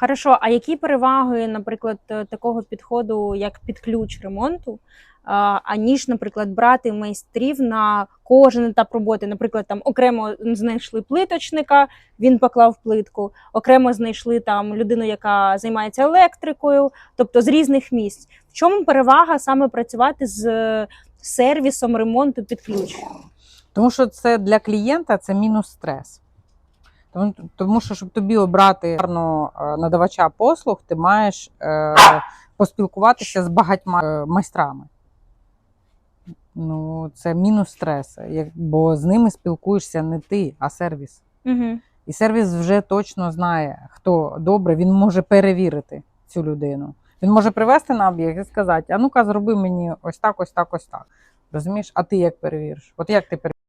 Хорошо, а які переваги, наприклад, е, такого підходу, як під ключ ремонту, аніж, наприклад, брати майстрів на кожен етап роботи? Наприклад, там окремо знайшли плиточника, він поклав плитку, окремо знайшли там людину, яка займається електрикою, тобто з різних місць. В чому перевага саме працювати з е, сервісом ремонту під ключ? Тому що це для клієнта це мінус стрес. Тому, тому що, щоб тобі обрати гарного е, надавача послуг, ти маєш е, поспілкуватися з багатьма е, майстрами. Ну, це мінус стрес, як- бо з ними спілкуєшся не ти, а сервіс. Угу. І сервіс вже точно знає, хто добре, він може перевірити цю людину. Він може привести на об'єкт і сказати: а ну-ка, зроби мені ось так, ось так, ось так. Розумієш? А ти як перевіриш? От як ти перевіриш?